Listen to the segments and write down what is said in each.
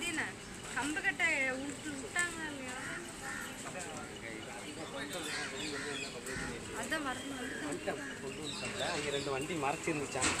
ಅದೇನ? ಕಂಬಗಟ್ಟ ಉಂಟು ಉಂಟಾಗ அதான் மறந்து ரெண்டு வண்டி மறைச்சிருந்துச்சாங்க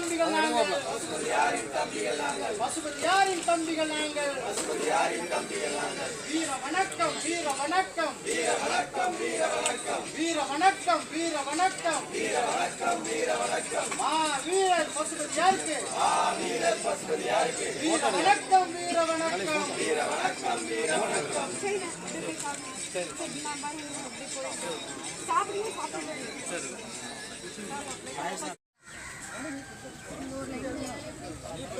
தம்பிகள் நாங்கள். பசுபதி யாரின் தம்பிகள் நாங்கள். வீர வணக்கம் வீர வணக்கம். வீர வணக்கம் வீர வணக்கம். வீர வணக்கம் வீர வணக்கம் வீர வணக்கம். வீர வணக்கம் மா வீரர் பசுபதி யாருக்கு வீர வணக்கம் வீர வணக்கம் வீர வணக்கம் வீர வணக்கம் சாப்பிடுங்க. சாப்பிடுங்க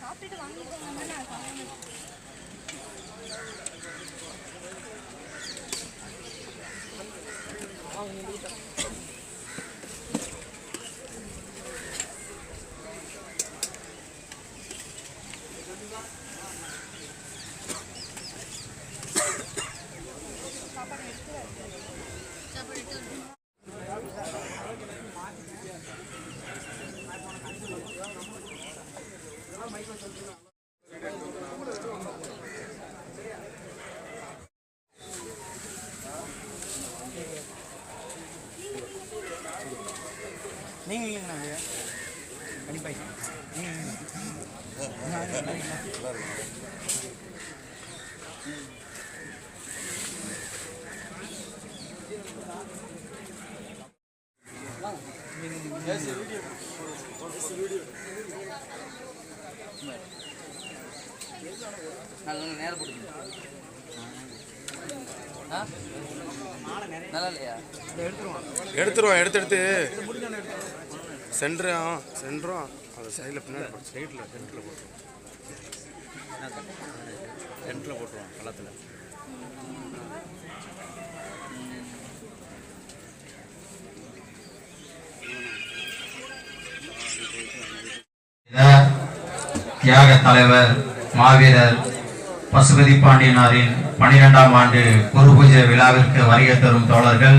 சாப்பிட்டுட்டு வாங்கிட்டு நான் நேரம் எடுத்துருவோம். எடுத்துருவோம் எடுத்து எடுத்து. சென்ட்ரா சென்ட்ரும் அந்த சைடில் பின்னாடி சைடில் சென்டரில் போட்டுருவோம். சென்டரில் போட்டுருவோம் பள்ளத்தில். தியாக தலைவர் மாவீரர் பசுபதி பாண்டியனாரின் பனிரெண்டாம் ஆண்டு குரு பூஜை விழாவிற்கு வருகை தரும் தோழர்கள்.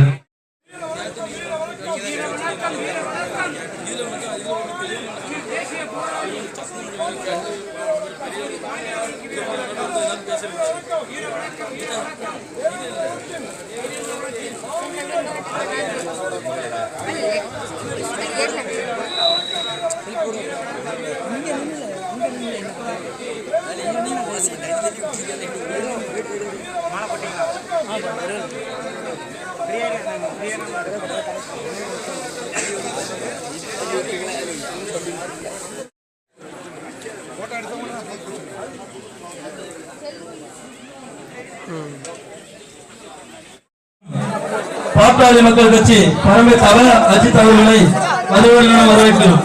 மாலை போட்டீங்களா? பிரியா பிரியா பாட்டாளி மக்கள் கட்சி பரம்பை தவ அஜித் அவர்களை மறுவர்களுடன் வரவேற்கிறோம்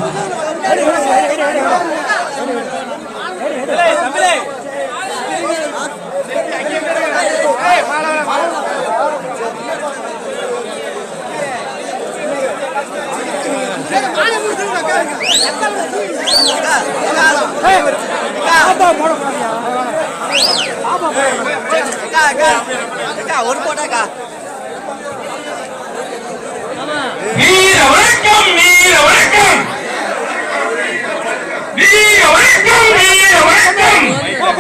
ஒரு போட்டாக்கா வீர வணக்கம் வீர வணக்கம் வீர வணக்கம் வீர வணக்கம் தமிழ் தேசிய போராளிக்கு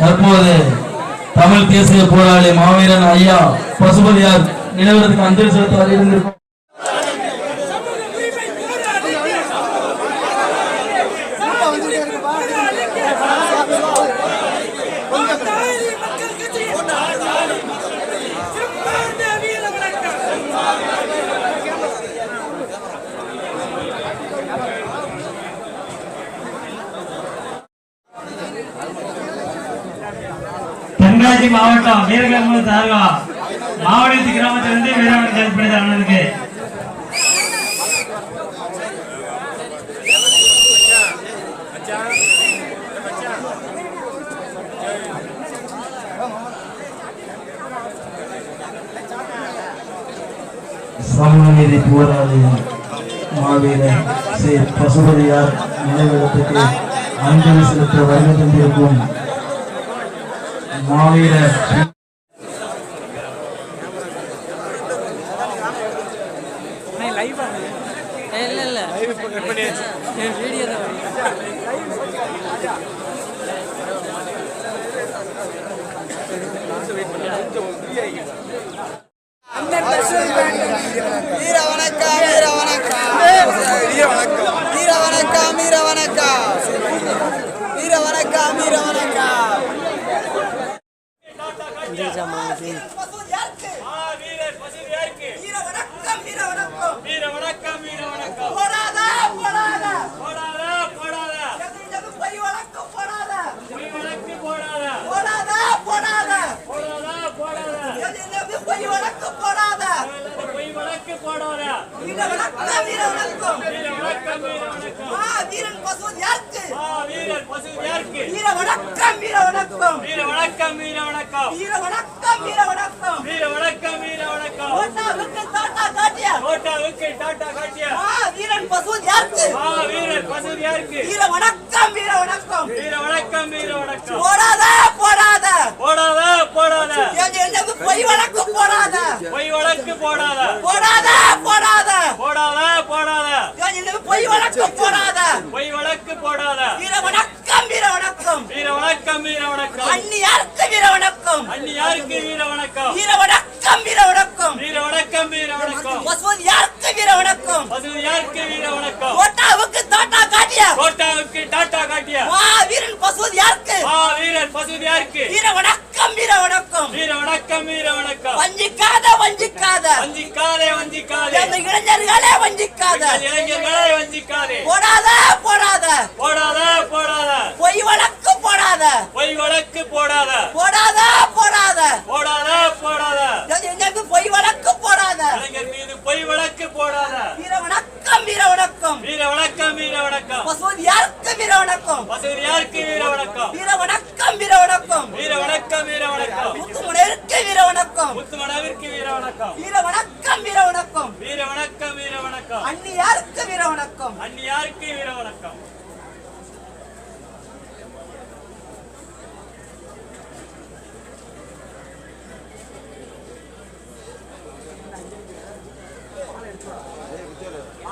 தற்போது தமிழ் தேசிய போராளி மாவீரன் ஐயா பசுபதியார் நிலவரத்துக்கு அஞ்சலி செலுத்த தென்காசி மாவட்டம் வீரகம்பு தாலுகா மாவட்டத்து கிராமத்திலிருந்து வீரமணி செயல்படுத்த அண்ணனுக்கு. சமூக நீதி போராளி மாவீரன் ஸ்ரீ பசுபதியார் நினைவிடத்துக்கு அஞ்சலி செலுத்த வருகை தந்திருக்கும் மாவீரர் வணக்கம் போடாதா போடாதா. போடாதா போடாதா. பொய் வணக்கம் போடாதா. பொய் வழக்கு போடாதா போடாதா போடாதா. போடாதா. பொய் வணக்கம் போடாதா. பொய் வழக்கு போடாதா. வீர வணக்கம் வீர வணக்கம் வீர வணக்கம் வீர வணக்கம் அந்நியாருக்கு வீர வணக்கம் அண்ணி யாருக்கு வீர வணக்கம் வீர வணக்கம் வீர வணக்கம் வீர வணக்கம் வீர வணக்கம் பசுவது யாருக்கு வீர வணக்கம் பசு யாருக்கு வீர வணக்கம் ஓட்டாவுக்கு காட்டியா? கோட்டாவுக்கு டாட்டா காட்டியா? ஆ வீரன் பசுவது யாருக்கு? ஆ வீரர் பசு யாருக்கு? வீர வணக்கம் வீர வணக்கம். வீர வணக்கம் வீர வணக்கம். வஞ்சிக்காத வஞ்சிக்காத. வஞ்சிக்காதே வஞ்சிக்காதே. எங்க இளைஞர்களே வஞ்சிக்காத. இளைஞர்களை வஞ்சிக்காதே. போடாத போடாத. போடாத போடாத. பொய் வழக்கு போடாத. பொய் வழக்கு போடாத. போடாத போடாத. போடாத போடாத. எங்களுக்கு பொய் வழக்கு போடாத. இளைஞர் மீது பொய் வழக்கு போடாத. வீர வணக்கம். வீர வணக்கம் வீர வணக்கம் வீர வணக்கம் பசுவது யாருக்கு வீர வணக்கம் வசதி யாருக்கு வீர வணக்கம் வீர வணக்கம் வீர வணக்கம் வீர வணக்கம் வீர வணக்கம் முத்துமுனைருக்கு வீர வணக்கம் முத்துமணவிற்கு வீர வணக்கம் வீர வணக்கம் வீர வணக்கம் வீர வணக்கம் வீர வணக்கம் அந்நியாருக்கு வீர வணக்கம் அந்நியாருக்கு வீர வணக்கம்